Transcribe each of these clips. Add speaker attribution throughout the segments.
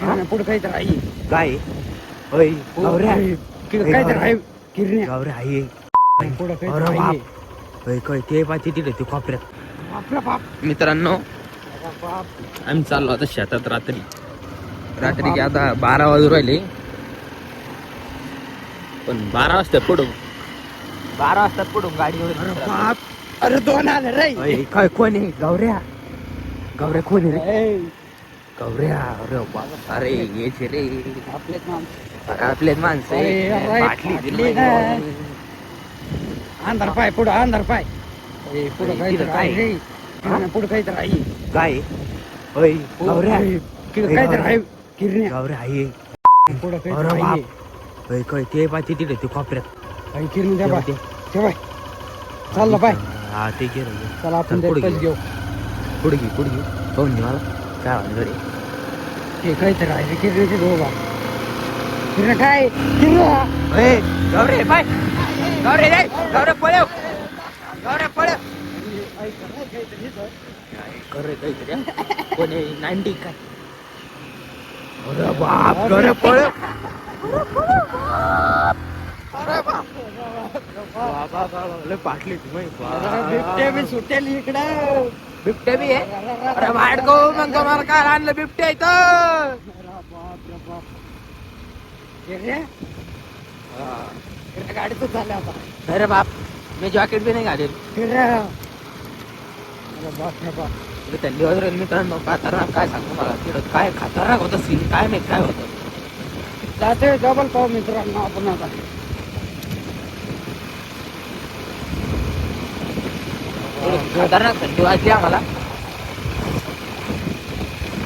Speaker 1: पुढे काहीतरी आहे.
Speaker 2: काय? गौऱ्या
Speaker 1: आहे
Speaker 2: गौऱ्या
Speaker 1: पुढे
Speaker 2: अरे बाप. काय ते पाहिजे तिथे ते कोपऱ्यात.
Speaker 1: बाप.
Speaker 2: मित्रांनो आम्ही चाललो आता शेतात रात्री. रात्री की आता बारा वाजू राहिले. पण बारा वाजता पुढून बारा वाजता
Speaker 1: अरे
Speaker 2: गाडीवर
Speaker 1: बाप. अरे दोन आले रे.
Speaker 2: होय, काय कोण आहे? गौऱ्या गौऱ्या कोण आहे रे?
Speaker 1: ए,
Speaker 2: गौऱ्या अरे बाप अरे येचे रे
Speaker 1: आपलेच माणसं.
Speaker 2: अरे आपलेच माणसं. आहे.
Speaker 1: अरे, अरे,
Speaker 2: बाटली दिली
Speaker 1: बाटली. अंधार पाय पुढे अंधार पाय. ए, पुढे
Speaker 2: अरे,
Speaker 1: काहीतरी
Speaker 2: तिथं काय?
Speaker 1: आहे. रे किरण्या पुढे काहीतरी आहे.
Speaker 2: काय? होय गौऱ्या
Speaker 1: ए, तिकडे काहीतरी आहे. किरण्या.
Speaker 2: गौऱ्या आहे
Speaker 1: पुढे
Speaker 2: अरे
Speaker 1: काहीतरी
Speaker 2: बाप.
Speaker 1: आहे
Speaker 2: होय काय ते पाहिजे तिथे ते कोपऱ्यात
Speaker 1: काही किरणी द्या बाय
Speaker 2: ते
Speaker 1: बाय चाललं बाय.
Speaker 2: हा ते रे.
Speaker 1: चला आपण
Speaker 2: चल, पुढे घेऊ.
Speaker 1: घेऊ.
Speaker 2: पुढे घे पुढे घे. पाहून घे मला. काय वांदडे
Speaker 1: ते काहीतरी आहे किरण्याचे घेऊ बा किरण काय किरण
Speaker 2: गौरे बाय गौरे रे गौरे पळव गौरे पळव करे काहीतरी हा. कोण आहे नाईन्टी काय अरे बाप गौरे पळव बाबा बाबा लय पाटली तुम्ही
Speaker 1: बिबटे बी सुटेल इकडं
Speaker 2: बिबट्या बी आहे अरे बाहेर गो मग मला काय आणलं बिबट्या इथं
Speaker 1: किरण गाडीतच झाल्या आता
Speaker 2: अरे बाप मी जॉकेट बी नाही घालेल
Speaker 1: किरण अरे बाप रे बाप
Speaker 2: मी थंडी वगैरे मित्रांनो खतरनाक काय सांगतो मला तिथं काय खतरनाक होतं सीन काय माहीत काय होतं
Speaker 1: जाते डबल पाहू मित्रांनो आपण आता
Speaker 2: खतरनाक थंडी वाजली आम्हाला?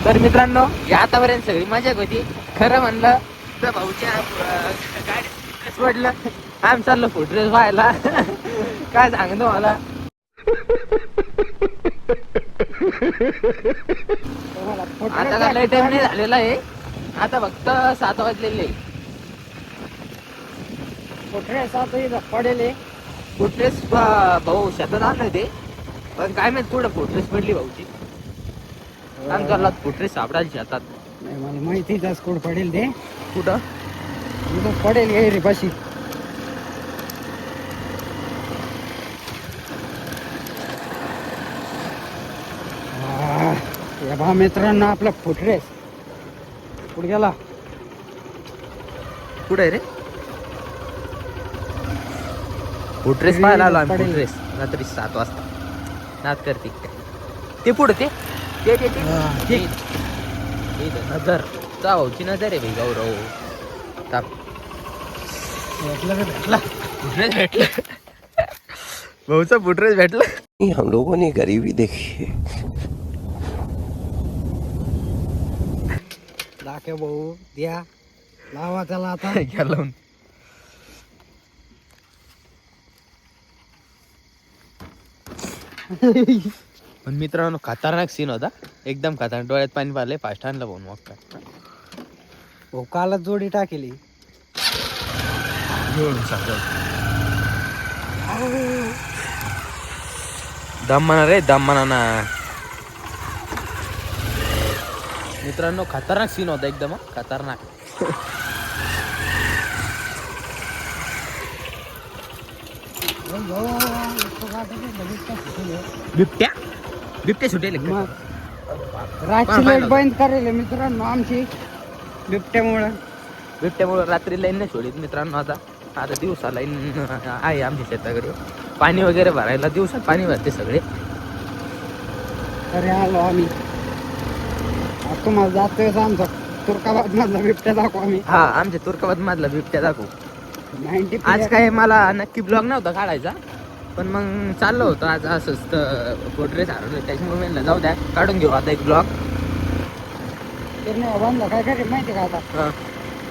Speaker 2: तर मित्रांनो या आतापर्यंत सगळी मजा होती. खरं म्हणलं तर भाऊच्या अं, गाडीत पडलं? आम्ही चाललो फुटरेस व्हायला. काय सांगतो मला आता काय लय टाइम नाही झालेला आहे आता फक्त सात वाजलेले.
Speaker 1: फोटो सात? इथं पडेल.
Speaker 2: फुटरेस भाऊ शेतात आणलं ते. पण काय माहीत कुठं फुटरेस पडली भाऊची सांग चालला फुटरेस सापडायला शेतात
Speaker 1: नाही मला माहितीच आहे कुठं पडेल ते.
Speaker 2: कुठं?
Speaker 1: इथं पडेल हे रे पाशी. आह, हे बा मित्रांनो आपला फुटरेस कुठे गेला?
Speaker 2: कुठे रे? फुटरेस पाहायला आलो आम्ही
Speaker 1: पडेल.
Speaker 2: फुटरेस रात्री सात वाजता. नाद करते. ते पुढे ते. नजर भाऊची नजर आहे भाई गौरव. ताप
Speaker 1: भेटलं भेटला?
Speaker 2: भाऊचा फुटरेस भेटला.
Speaker 3: हम लोगों ने गरीबी देखी है।
Speaker 1: दाखे भाऊ द्या. लावा त्याला आता.
Speaker 2: घ्या लावून. पण मित्रांनो खतरनाक सीन होता एकदम खतरनाक डोळ्यात पाणी पाहिले फास्ट आणलं भाऊ मग काय
Speaker 1: भाऊ कालच जोडी टाकेली
Speaker 2: दम म्हणा रे दम म्हणा ना मित्रांनो खतरनाक सीन होता एकदम हं. खतरनाक बिबट्या? बिबट्या सुटेल
Speaker 1: मग रातची लाइट बंद करेल मित्रांनो आमची बिबट्यामुळं.
Speaker 2: बिबट्यामुळे रात्री लाईन नाही सोडित मित्रांनो आता. आता दिवसा लाईन आहे आमच्या शेताकडे. पाणी वगैरे भरायला दिवसात पाणी भरते सगळे.
Speaker 1: तरी आलो आम्ही. आता तुम्हाला जातोय आमचा तुर्काबाद मधला बिबट्या दाखव आम्ही.
Speaker 2: हा आमच्या तुर्काबाद मधला बिबट्या दाखवू. आज काय मला नक्की ब्लॉग नव्हता काढायचा. पण मग चाललं होतं. आज असंच पोट्रेस हरवलं त्याच्यामुळे म्हणलं जाऊ द्या काढून घेऊ आता एक ब्लॉग
Speaker 1: बंद काय माहिती का आता?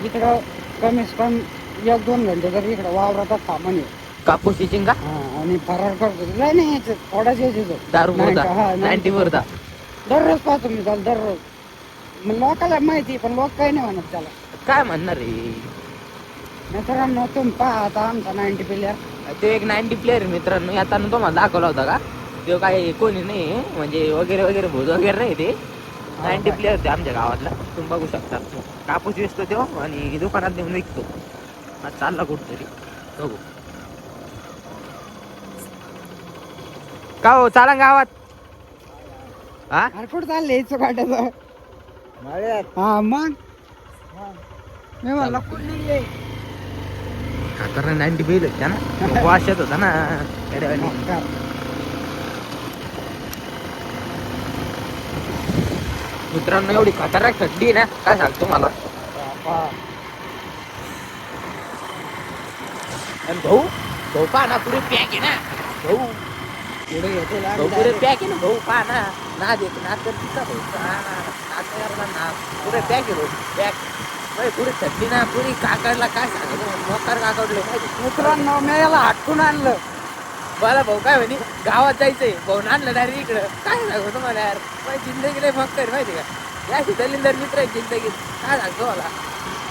Speaker 1: इकडं कमीत कमी एक दोन घंटे तर इकडं वावरातात सामान आहे.
Speaker 2: कापूस
Speaker 1: हा आणि फरार करतो. नाही नाही यायचं थोडाच यायचं
Speaker 2: दारू
Speaker 1: हा,
Speaker 2: मुर्दा नाईन्टी मुर्दा
Speaker 1: दररोज पाहतो मी त्याला दररोज. मग लोकाला माहिती पण लोक काही नाही म्हणत त्याला.
Speaker 2: काय म्हणणार रे?
Speaker 1: मित्रांनो तुम्ही पहा आता आमचा नाईन्टी प्लेअर
Speaker 2: ते एक नाईन्टी प्लेअर मित्रांनो. येताना तुम्हाला दाखवला होता का? तो काय कोणी नाही म्हणजे वगैरे वगैरे भूत वगैरे नाही ते. नाईन्टी प्लेअर होते आमच्या गावातला. तुम्ही बघू शकता. कापूस विकतो तो आणि दुकानात नेऊन विकतो. आज चालला कुठतरी. बघू. का हो चाला गावात. हा?
Speaker 1: कुठं चालले याचं काट्याचं हा मग? मी म्हणलं कुठली?
Speaker 2: खतरनाक नाईन्टी बैल होत्या ना. वाशात होता ना? मित्रांनो एवढी खतरनाक थंडी ना. काय सांगतो मला भाऊ भाऊ पहा ना पुढे पॅक आहे ना. भाऊ
Speaker 1: पुढे येतो
Speaker 2: भाऊ. पुढे पॅक आहे ना. भाऊ पहा ना. ना देत ना तर तिचा भाऊ? नाद पुढे पॅक आहे भाऊ पॅक पुढे ना पुरी काकडला काय सांगतो मोकार काकडले
Speaker 1: मित्रांनो मी याला हटकून आणलं.
Speaker 2: मला भाऊ काय म्हणे? गावात जायचंय. भाऊ आणलं डायरेक्ट इकडं. काय सांगू तुम्हाला यार? माझी जिंदगी लय फक्त माहिती का? या दलिंदर मित्र आहे जिंदगीत. काय सांगतो मला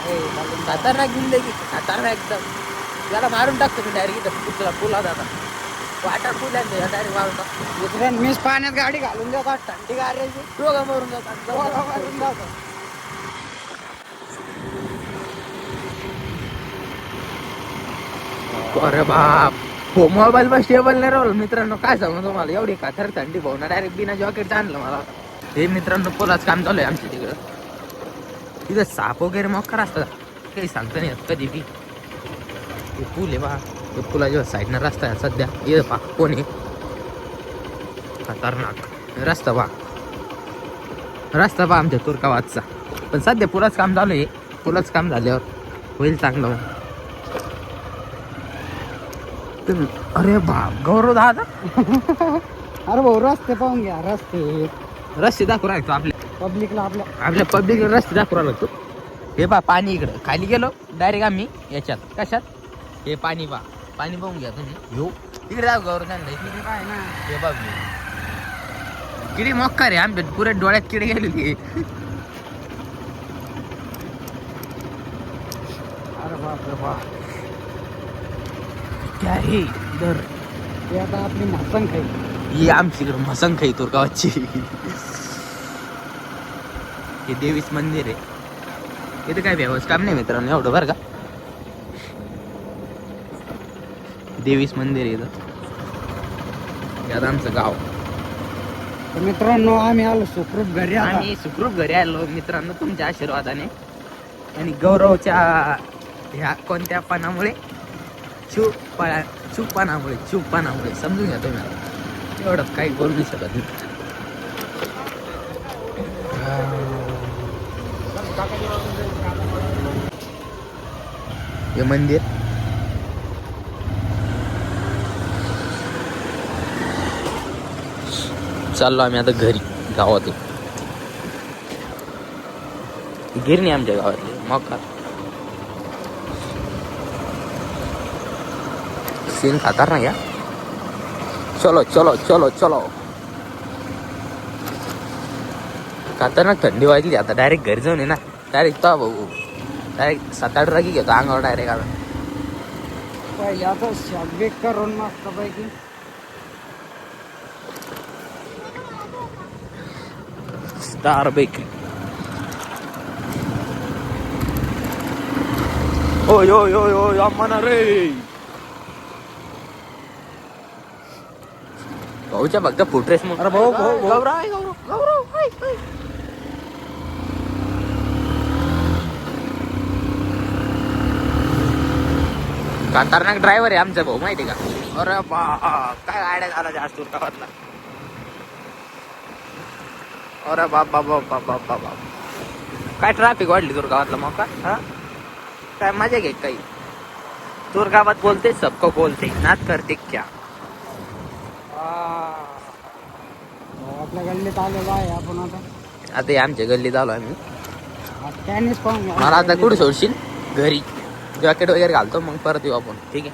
Speaker 2: हे, खतरनाक जिंदगी. खतरनाक एकदम. याला मारून टाकतो मी डायरेक्ट इथं. पुतला पुला जाता वाटा पुल्या डायरेक्ट मारून टाकतो.
Speaker 1: मित्रांनो मीच पाण्यात गाडी घालून देतो. थंडी गाड्याची
Speaker 2: दोघं मारून जातात.
Speaker 1: दोघं मारून जातो.
Speaker 2: अरे बाप. हो मोबाईल पण स्टेबल नाही राहिलं. मित्रांनो काय सांगू तुम्हाला? एवढी खातर थंडी भाऊ ना डायरेक्ट बिना जॉकेट आणलं मला. हे मित्रांनो पोलाच काम चालू आहे आमच्या तिकडं. तिथं साप वगैरे मोकार असतात. काही सांगता नाही येत कधी बी. हे पूल आहे बा. हे पुलाच्या साईडनं रस्ता आहे सध्या. ये पा कोणी खतरनाक. रस्ता बा. रस्ता बा आमच्या तुर्कावादचा पण सध्या पुलाच काम चालू आहे. पुलाच काम झाल्यावर होईल चांगलं. मग. ते- अरे बाप गौरव दादा
Speaker 1: अरे भाऊ रस्ते पाहून घ्या रस्ते.
Speaker 2: रस्ते दाखवू राहतो आपल्या.
Speaker 1: पब्लिकला आपल्या.
Speaker 2: आपल्या पब्लिक रस्ते दाखवू लागतो हे पा पाणी इकडं. खाली गेलो डायरेक्ट आम्ही याच्यात. कशात? हे पाणी पा पाणी पाहून घ्या तुम्ही. येऊ इकडे जाऊ गौरव दादा.
Speaker 1: इथे काय ना.
Speaker 2: हे बघ. किडी मोक्का रे आमच्या पुऱ्या डोळ्यात किडे गेलेली
Speaker 1: अरे बाप रे बाप.
Speaker 2: क्या हे इधर.
Speaker 1: हे आता आपली म्हासंग खाई
Speaker 2: ही आमची इकडं मसंग खाई तोर गावाची. हे देवीच मंदिर आहे. इथे काय व्यवस्था? काम नाही मित्रांनो एवढं बरं का? देवीच मंदिर आहे इथं. आता आमचं गाव.
Speaker 1: तर मित्रांनो आम्ही आलो सुखरूप घरी
Speaker 2: आम्ही सुखरूप घरी आलो मित्रांनो तुमच्या आशीर्वादाने. आणि गौरवच्या ह्या कोणत्या पानामुळे चूपपणा चूपपणामुळे चूपपणामुळे समजून घ्या तुम्ही. आता. एवढं काही करू नाही शकत मी. हे मंदिर. चाललो आम्ही आता घरी गावातून. गिरणी आमच्या गावातली. मका सीन खातार ना या चलो चलो चलो चलो खतरनाक थंडी वाजली आता डायरेक्ट घरी जाऊन आहे ना डायरेक्ट तो भाऊ डायरेक्ट सात आठ रागी घेतो अंगावर डायरेक्ट आता
Speaker 1: पहिले आता शाब्बिक करून मस्त पैकी
Speaker 2: स्टार बेकरी ओय ओय ओय ओय अम्माना रे भाऊच्या फक्त फुटरेस मग.
Speaker 1: अरे भाऊ, भाऊ, भाऊ.
Speaker 2: गौरव आहे, गौरव गौरव हाय, हाय. खतरनाक ड्रायव्हर आहे आमचा भाऊ माहिती का? अरे बा काय गाड्या झाला जास्त गावातला अरे बाप बाप बाप बाप बाप बाप बाप. काय ट्रॅफिक वाढली तुर गावातला मग का? हा? काय मजा घे काही? तुर गावात बोलते सबको बोलते. नाच करते क्या
Speaker 1: आ, भाऊ आपल्या गल्लीत आलेलो आहे आपण आता.
Speaker 2: आता हे आमच्या गल्लीत आलो आम्ही.
Speaker 1: त्यानेच पाहून
Speaker 2: मला आता कुठे सोडशील? घरी. जॅकेट वगैरे घालतो मग परत येऊ आपण. ठीक आहे?